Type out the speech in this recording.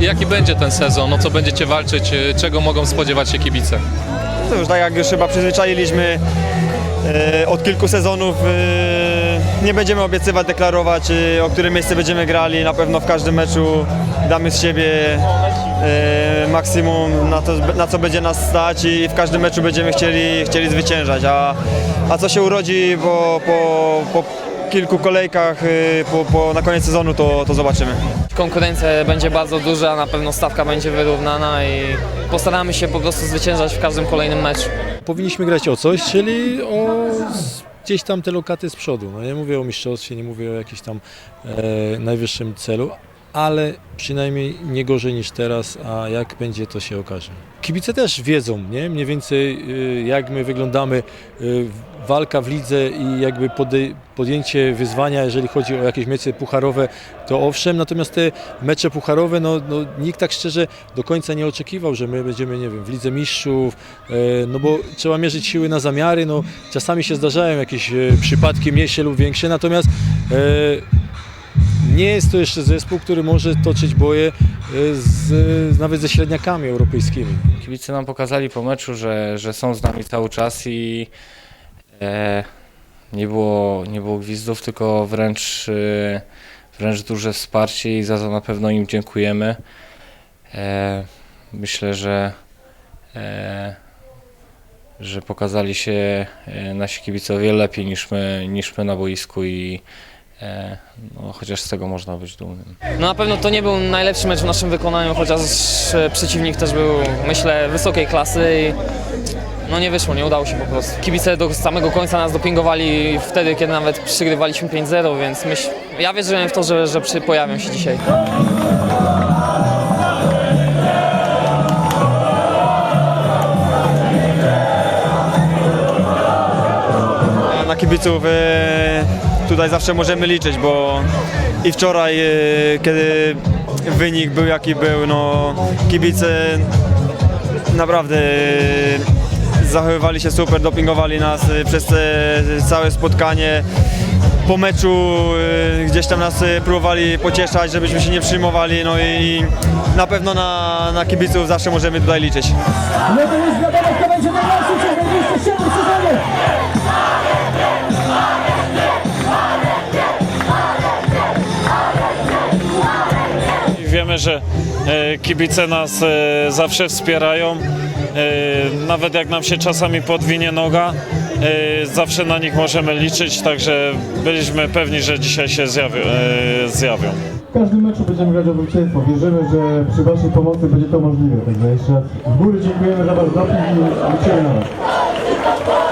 Jaki będzie ten sezon? O co będziecie walczyć? Y, Czego mogą spodziewać się kibice? To już tak jak już chyba przyzwyczailiśmy e, od kilku sezonów. e, nie będziemy obiecywać, deklarować, e, o które miejsce będziemy grali. Na pewno w każdym meczu damy z siebie e, maksimum na, to, na co będzie nas stać i w każdym meczu będziemy chcieli, chcieli zwyciężać. A, a co się urodzi po, po, po kilku kolejkach e, po, po, na koniec sezonu, to, to zobaczymy. Konkurencja będzie bardzo duża, na pewno stawka będzie wyrównana i postaramy się po prostu zwyciężać w każdym kolejnym meczu. powinniśmy grać o coś, czyli o gdzieś tam te lokaty z przodu. No, nie mówię o mistrzostwie, nie mówię o jakimś tam e, najwyższym celu, ale przynajmniej nie gorzej niż teraz, a jak będzie to się okaże. Kibice też wiedzą, nie? mniej więcej y, jak my wyglądamy, y, walka w lidze i jakby podjęcie wyzwania, jeżeli chodzi o jakieś mecze pucharowe, to owszem, natomiast te mecze pucharowe, no, no nikt tak szczerze do końca nie oczekiwał, że my będziemy, nie wiem, w Lidze Mistrzów, e, no bo trzeba mierzyć siły na zamiary, no czasami się zdarzają jakieś przypadki mniejsze lub większe, natomiast nie jest to jeszcze zespół, który może toczyć boje e, z, nawet ze średniakami europejskimi. Kibice nam pokazali po meczu, że, że są z nami cały czas i e, nie, było, nie było gwizdów, tylko wręcz, e, wręcz duże wsparcie i za to na pewno im dziękujemy. E, myślę, że, e, że pokazali się e, nasi wiele lepiej niż my, niż my na boisku i no, chociaż z tego można być dumnym. No na pewno to nie był najlepszy mecz w naszym wykonaniu, chociaż e, przeciwnik też był, myślę, wysokiej klasy i no nie wyszło, nie udało się po prostu. Kibice do samego końca nas dopingowali wtedy, kiedy nawet przegrywaliśmy 5-0, więc myśl, ja wierzyłem w to, że, że przy, pojawią się dzisiaj. Na kibiców e, tutaj zawsze możemy liczyć, bo i wczoraj, e, kiedy wynik był jaki był, no kibice naprawdę e, zachowywali się super, dopingowali nas e, przez całe spotkanie. Po meczu gdzieś tam nas próbowali pocieszać, żebyśmy się nie przyjmowali, no i na pewno na, na kibiców zawsze możemy tutaj liczyć. Że e, kibice nas e, zawsze wspierają. E, Nawet jak nam się czasami podwinie noga, zawsze na nich możemy liczyć, także byliśmy pewni, że dzisiaj się zjawią. zjawią. W każdym meczu będziemy grać o zwycięstwo. Wierzymy, że przy Waszej pomocy będzie to możliwe. Także jeszcze raz z góry dziękujemy za Wasz doping i liczymy na Was.